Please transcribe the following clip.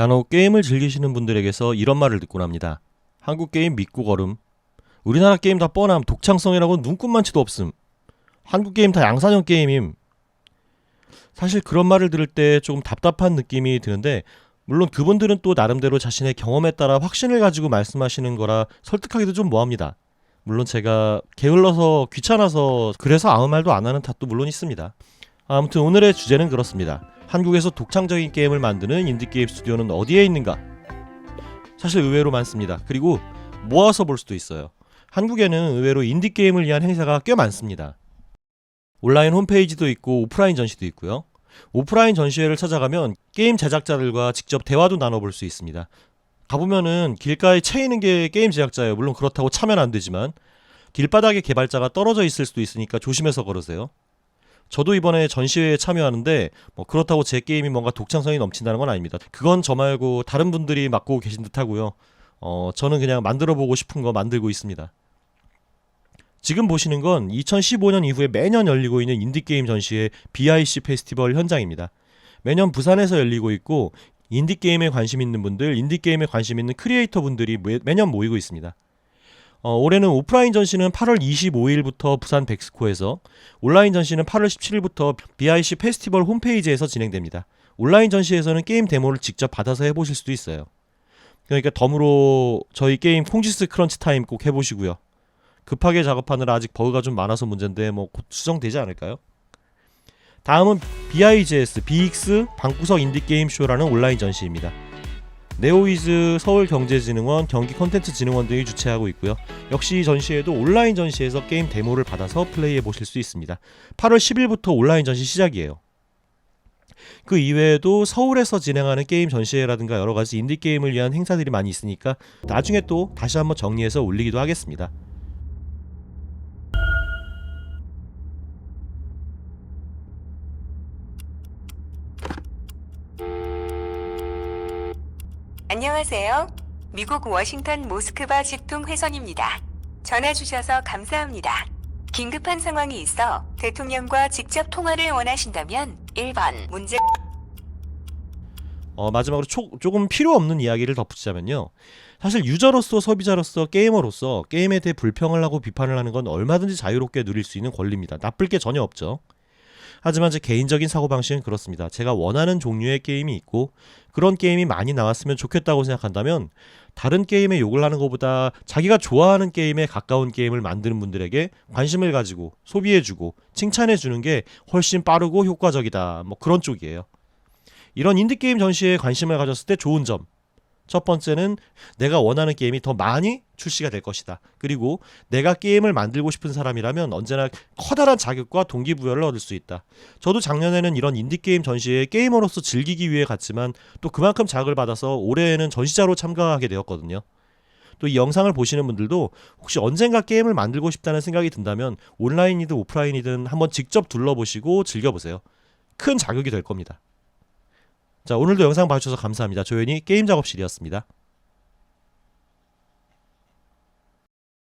간혹 게임을 즐기시는 분들에게서 이런 말을 듣곤 합니다. 한국 게임 믿고 걸음. 우리나라 게임 다 뻔함. 독창성이라고 눈꽃만치도 없음. 한국 게임 다 양산형 게임임. 사실 그런 말을 들을 때 조금 답답한 느낌이 드는데 물론 그분들은 또 나름대로 자신의 경험에 따라 확신을 가지고 말씀하시는 거라 설득하기도 좀 뭐합니다. 물론 제가 게을러서 귀찮아서 그래서 아무 말도 안 하는 탓도 물론 있습니다. 아무튼 오늘의 주제는 그렇습니다. 한국에서 독창적인 게임을 만드는 인디게임 스튜디오는 어디에 있는가? 사실 의외로 많습니다. 그리고 모아서 볼 수도 있어요. 한국에는 의외로 인디게임을 위한 행사가 꽤 많습니다. 온라인 홈페이지도 있고 오프라인 전시도 있고요. 오프라인 전시회를 찾아가면 게임 제작자들과 직접 대화도 나눠볼 수 있습니다. 가보면은 길가에 채이는 게 게임 제작자예요. 물론 그렇다고 참여는 안 되지만 길바닥에 개발자가 떨어져 있을 수도 있으니까 조심해서 걸으세요. 저도 이번에 전시회에 참여하는데 뭐 그렇다고 제 게임이 뭔가 독창성이 넘친다는 건 아닙니다. 그건 저 말고 다른 분들이 맡고 계신 듯하고요. 어, 저는 그냥 만들어 보고 싶은 거 만들고 있습니다. 지금 보시는 건 2015년 이후에 매년 열리고 있는 인디게임 전시회 BIC 페스티벌 현장입니다. 매년 부산에서 열리고 있고 인디게임에 관심 있는 분들, 인디게임에 관심 있는 크리에이터 분들이 매, 매년 모이고 있습니다. 어, 올해는 오프라인 전시는 8월 25일부터 부산 백스코에서 온라인 전시는 8월 17일부터 BIC 페스티벌 홈페이지에서 진행됩니다. 온라인 전시에서는 게임 데모를 직접 받아서 해보실 수도 있어요. 그러니까 덤으로 저희 게임 콩지스 크런치 타임 꼭 해보시고요. 급하게 작업하느라 아직 버그가 좀 많아서 문제인데 뭐 곧 수정되지 않을까요? 다음은 BIGS BX 방구석 인디게임 쇼라는 온라인 전시입니다. 네오위즈 서울경제진흥원, 경기콘텐츠진흥원 등이 주최하고 있고요. 역시 이 전시회도 온라인 전시에서 게임 데모를 받아서 플레이해 보실 수 있습니다. 8월 10일부터 온라인 전시 시작이에요. 그 이외에도 서울에서 진행하는 게임 전시회라든가 여러 가지 인디 게임을 위한 행사들이 많이 있으니까 나중에 또 다시 한번 정리해서 올리기도 하겠습니다. 안녕하세요. 미국 워싱턴 모스크바 직통 회선입니다. 전화 주셔서 감사합니다. 긴급한 상황이 있어 대통령과 직접 통화를 원하신다면 1번 문제 어, 마지막으로 초- 조금 필요 없는 이야기를 덧붙이자면요. 사실 유저로서 소비자로서 게이머로서 게임에 대해 불평을 하고 비판을 하는 건 얼마든지 자유롭게 누릴 수 있는 권리입니다. 나쁠 게 전혀 없죠. 하지만 제 개인적인 사고방식은 그렇습니다. 제가 원하는 종류의 게임이 있고 그런 게임이 많이 나왔으면 좋겠다고 생각한다면 다른 게임에 욕을 하는 것보다 자기가 좋아하는 게임에 가까운 게임을 만드는 분들에게 관심을 가지고 소비해주고 칭찬해주는 게 훨씬 빠르고 효과적이다. 뭐 그런 쪽이에요. 이런 인디게임 전시에 관심을 가졌을 때 좋은 점. 첫 번째는 내가 원하는 게임이 더 많이 출시가 될 것이다. 그리고 내가 게임을 만들고 싶은 사람이라면 언제나 커다란 자극과 동기부여를 얻을 수 있다. 저도 작년에는 이런 인디게임 전시에 게이머로서 즐기기 위해 갔지만 또 그만큼 자극을 받아서 올해에는 전시자로 참가하게 되었거든요. 또 이 영상을 보시는 분들도 혹시 언젠가 게임을 만들고 싶다는 생각이 든다면 온라인이든 오프라인이든 한번 직접 둘러보시고 즐겨보세요. 큰 자극이 될 겁니다. 자, 오늘도 영상 봐주셔서 감사합니다. 조연이 게임 작업실이었습니다.